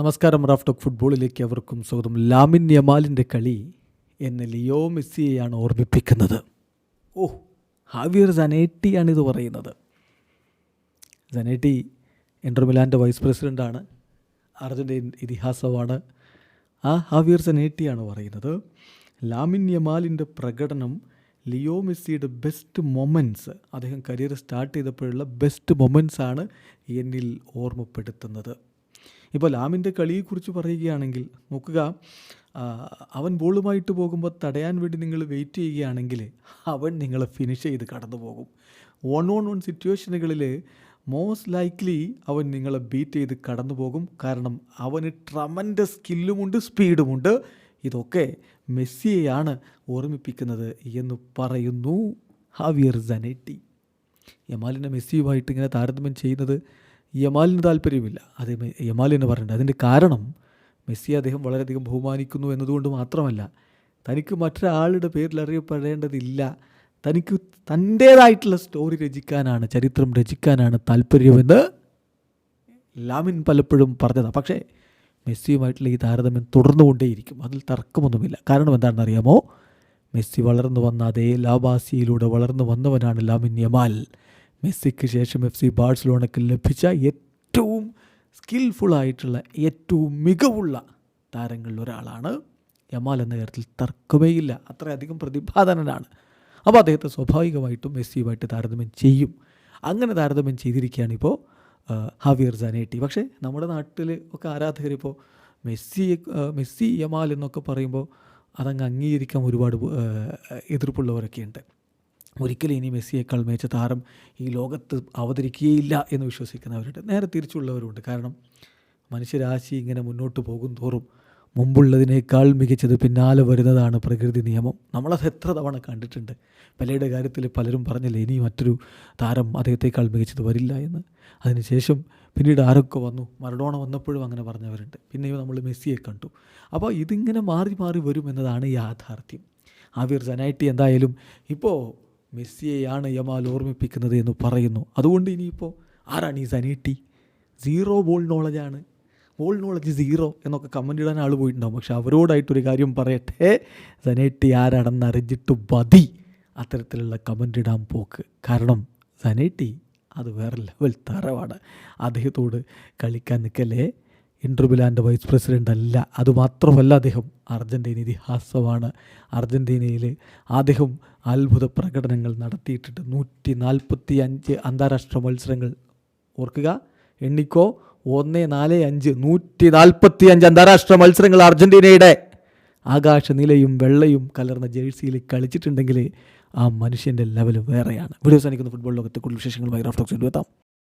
നമസ്കാരം Raf talk ഫുട്ബോളിലേക്ക് അവർക്കും സ്വാഗതം. ലാമിൻ യമാലിന്റെ കളി എന്നെ ലിയോ മെസ്സിയെയാണ് ഓർമ്മിപ്പിക്കുന്നത്. ഓ ഹാവിയർ സനേട്ടിയാണ് ഇത് പറയുന്നത്. സനേട്ടി ഇന്റർ മിലാന്റെ വൈസ് പ്രസിഡന്റാണ്. അർജന്റീൻ ഇതിഹാസമാണ്. ആ ഹാവിയർ സനേട്ടിയാണ് പറയുന്നത്. ലാമിൻ യമാലിന്റെ പ്രകടനം ലിയോ മെസ്സിയുടെ ബെസ്റ്റ് മൊമെന്റ്സ് അദ്ദേഹം കരിയർ സ്റ്റാർട്ട് ചെയ്തപ്പോഴുള്ള ബെസ്റ്റ് മൊമെന്റ്സ് ആണ് എന്നിൽ ഓർമ്മപ്പെടുത്തുന്നത്. ഇപ്പോൾ ലാമിന്റെ കളിയെക്കുറിച്ച് പറയുകയാണെങ്കിൽ നോക്കുക അവൻ ബോളുമായിട്ട് പോകുമ്പോൾ തടയാൻ വേണ്ടി നിങ്ങൾ വെയിറ്റ് ചെയ്യുകയാണെങ്കിൽ അവൻ നിങ്ങളെ ഫിനിഷ് ചെയ്ത് കടന്നു പോകും വൺ ഓൺ വൺ സിറ്റുവേഷനുകളിൽ മോസ്റ്റ് ലൈക്ലി അവൻ നിങ്ങളെ ബീറ്റ് ചെയ്ത് കടന്നു പോകും കാരണം അവന് ട്രമന്റെ സ്കില്ലുമുണ്ട് സ്പീഡുമുണ്ട് ഇതൊക്കെ മെസ്സിയെയാണ് ഓർമ്മിപ്പിക്കുന്നത് എന്ന് പറയുന്നു. ഹാവിയർ സനേറ്റി യമാലിനെ മെസ്സിയുമായിട്ട് ഇങ്ങനെ താരതമ്യം ചെയ്യുന്നത് യമാലിന് താല്പര്യമില്ല. അത് യമാൽ എന്ന് പറയുന്നത് അതിന്റെ കാരണം മെസ്സി അദ്ദേഹം വളരെയധികം ബഹുമാനിക്കുന്നു എന്നതുകൊണ്ട് മാത്രമല്ല തനിക്ക് മറ്റൊരാളുടെ പേരിൽ അറിയപ്പെടേണ്ടതില്ല. തനിക്ക് തന്റേതായിട്ടുള്ള സ്റ്റോറി രചിക്കാനാണ് ചരിത്രം രചിക്കാനാണ് താല്പര്യമെന്ന് ലാമിൻ പലപ്പോഴും പറഞ്ഞതാണ്. പക്ഷേ മെസ്സിയുമായിട്ടുള്ള ഈ താരതമ്യം തുടർന്നുകൊണ്ടേയിരിക്കും. അതിൽ തർക്കമൊന്നുമില്ല. കാരണം എന്താണെന്ന് അറിയാമോ? മെസ്സി വളർന്നു വന്ന അതേ ലാബാസിയിലൂടെ വളർന്നു വന്നവനാണ് ലാമിൻ യമാൽ. മെസ്സിക്ക് ശേഷം എഫ് സി ബാഴ്സലോണയ്ക്ക് ലഭിച്ച ഏറ്റവും സ്കിൽഫുള്ളായിട്ടുള്ള ഏറ്റവും മികവുള്ള താരങ്ങളിൽ ഒരാളാണ് യമാൽ എന്ന കാര്യത്തിൽ തർക്കമേയില്ല. അത്രയധികം പ്രതിഭാധനനാണ്. അപ്പോൾ അദ്ദേഹത്തെ സ്വാഭാവികമായിട്ടും മെസ്സിയുമായിട്ട് താരതമ്യം ചെയ്യും. അങ്ങനെ താരതമ്യം ചെയ്തിരിക്കുകയാണ് ഇപ്പോൾ ഹവിയർ ജാനേട്ടി പക്ഷേ നമ്മുടെ നാട്ടിൽ ഒക്കെ ആരാധകരിപ്പോൾ മെസ്സി മെസ്സി യമാൽ എന്നൊക്കെ പറയുമ്പോൾ അതങ്ങ് അംഗീകരിക്കാൻ ഒരുപാട് എതിർപ്പുള്ളവരൊക്കെ ഉണ്ട് ഒരിക്കലും ഇനി മെസ്സിയേക്കാൾ മികച്ച താരം ഈ ലോകത്ത് അവതരിക്കുകയില്ല എന്ന് വിശ്വസിക്കുന്നവരുണ്ട്. നേരെ തിരിച്ചുള്ളവരുണ്ട് കാരണം മനുഷ്യരാശി ഇങ്ങനെ മുന്നോട്ട് പോകും തോറും മുമ്പുള്ളതിനേക്കാൾ മികച്ചത് പിന്നാലെ വരുന്നതാണ് പ്രകൃതി നിയമം. നമ്മളത് എത്ര തവണ കണ്ടിട്ടുണ്ട്. പെലയുടെ കാര്യത്തിൽ പലരും പറഞ്ഞില്ലേ ഇനി മറ്റൊരു താരം അദ്ദേഹത്തേക്കാൾ മികച്ചത് വരില്ല എന്ന്. അതിനുശേഷം പിന്നീട് ആരൊക്കെ വന്നു? മറഡോണ വന്നപ്പോഴും അങ്ങനെ പറഞ്ഞവരുണ്ട്. പിന്നെയും നമ്മൾ മെസ്സിയെ കണ്ടു. അപ്പോൾ ഇതിങ്ങനെ മാറി മാറി വരും എന്നതാണ് യാഥാർത്ഥ്യം. ആവിർ ജനായിട്ടി എന്തായാലും ഇപ്പോൾ മെസ്സിയെയാണ് യമാൽ ഓർമ്മിപ്പിക്കുന്നത് എന്ന് പറയുന്നു. അതുകൊണ്ട് ഇനിയിപ്പോൾ ആരാണ് ഈ സനീട്ടി? സീറോ ബോൾ നോളജാണ് ബോൾ നോളജ് സീറോ എന്നൊക്കെ കമന്റ് ഇടാൻ ആൾ പോയിട്ടുണ്ടാവും. പക്ഷെ അവരോടായിട്ടൊരു കാര്യം പറയട്ടെ. സനേട്ടി ആരാണെന്ന് അറിഞ്ഞിട്ട് മതി അത്തരത്തിലുള്ള കമന്റ് ഇടാൻ പോക്ക്. കാരണം സനേട്ടി അത് വേറെ ലെവൽ തറവാണ് അദ്ദേഹത്തോട് കളിക്കാൻ നിൽക്കല്ലേ ഇന്റർബിലാന്റെ വൈസ് പ്രസിഡന്റ് അല്ല. അതുമാത്രമല്ല അദ്ദേഹം അർജന്റീന ഇതിഹാസമാണ്. അർജന്റീനയിൽ അദ്ദേഹം അത്ഭുത പ്രകടനങ്ങൾ നടത്തിയിട്ടുണ്ട്. നൂറ്റി നാൽപ്പത്തി അഞ്ച് അന്താരാഷ്ട്ര മത്സരങ്ങൾ. ഓർക്കുക എണ്ണിക്കോ. ഒന്ന് നാല് അഞ്ച്. നൂറ്റി നാൽപ്പത്തി അഞ്ച് അന്താരാഷ്ട്ര മത്സരങ്ങൾ അർജന്റീനയുടെ ആകാശ നിലയും വെള്ളയും കലർന്ന ജേഴ്സിയിൽ കളിച്ചിട്ടുണ്ടെങ്കിൽ ആ മനുഷ്യന്റെ ലെവൽ വേറെയാണ്. വീഡിയോസ് സാധിക്കുന്ന ഫുട്ബോൾ ലോകത്തെ കൂടുതൽ വിശേഷങ്ങളുമായി റഫ്റ്റോക്സ് എത്താം.